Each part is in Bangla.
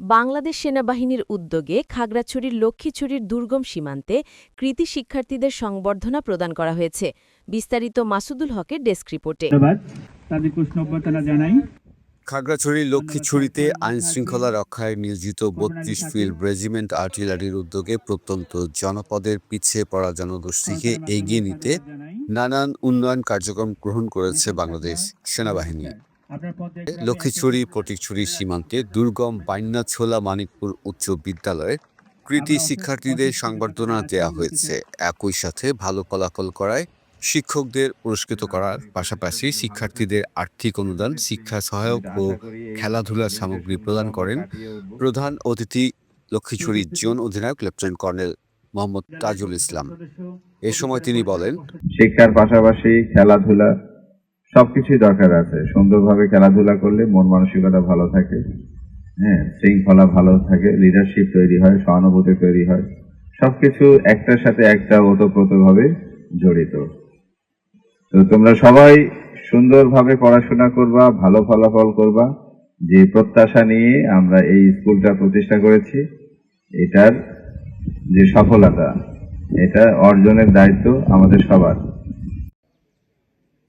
বাংলাদেশ সেনাবাহিনীর উদ্যোগে খাগড়াছড়ির লক্ষ্মীছড়ির দুর্গম সীমান্তে কৃতি শিক্ষার্থীদের সংবর্ধনা প্রদান করা হয়েছে। বিস্তারিত মাসুদুল হকের ডেস্ক রিপোর্টে। খাগড়াছড়ির লক্ষ্মীছড়িতে আইন শৃঙ্খলা রক্ষায় নিয়োজিত বত্রিশ ফিল্ড রেজিমেন্ট আর্টিলারির উদ্যোগে প্রত্যন্ত জনপদের পিছিয়ে পড়া জনগোষ্ঠীকে এগিয়ে নিতে নানান উন্নয়ন কার্যক্রম গ্রহণ করেছে বাংলাদেশ সেনাবাহিনী। লক্ষ্মীছড়ি ফটিকছড়ি সীমান্তে দুর্গম বাইন্নাছোলা মানিকপুর উচ্চ বিদ্যালয়ে কৃতি শিক্ষার্থীদের সংবর্ধনা দেওয়া হয়েছে। একই সাথে ভালো ফলাফল করায় শিক্ষকদের পুরস্কৃত করার পাশাপাশি শিক্ষার্থীদের আর্থিক অনুদান শিক্ষা সহায়ক ও খেলাধুলার সামগ্রী প্রদান করেন প্রধান অতিথি লক্ষ্মীছড়ি জোন অধিনায়ক লেফটেন্যান্ট কর্নেল মোহাম্মদ তাজুল ইসলাম। এ সময় তিনি বলেন শিক্ষার পাশাপাশি খেলাধুলা সবকিছুই দরকার আছে। সুন্দরভাবে খেলাধুলা করলে মন মানসিকতা ভালো থাকে। হ্যাঁ শৃঙ্খলা ভালো থাকে লিডারশিপ তৈরি হয়, সহানুভূতি তৈরি হয়। সবকিছু একটার সাথে একটা ওতপ্রোতভাবে জড়িত। তো তোমরা সবাই সুন্দরভাবে পড়াশোনা করবা, ভালো ফলাফল করবা। যে প্রত্যাশা নিয়ে আমরা এই স্কুলটা প্রতিষ্ঠা করেছি, এটার যে সফলতা, এটা অর্জনের দায়িত্ব আমাদের সবার।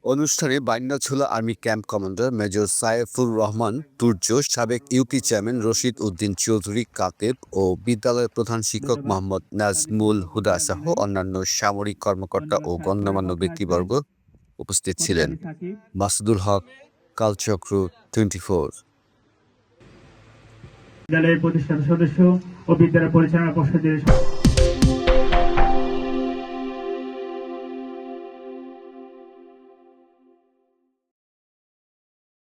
অনুষ্ঠানে Bainnachola army camp commander major Saifur Rahman Turjo সাবেক ইউপি চেয়ারম্যান রশিদ উদ্দিন চৌধুরী, কাতেব ও বিদ্যালয়ের প্রধান শিক্ষক মোহাম্মদ নাজমুল হুদা সহ অন্যান্য সামরিক কর্মকর্তা ও গণ্যমান্য ব্যক্তিবর্গ উপস্থিত ছিলেন। মাসুদুল হক, কালচক্র টোয়েন্টি ফোর বিদ্যালয়ের প্রতিষ্ঠাতা সদস্য ও বিদ্যালয় পরিচালনা পর্ষদের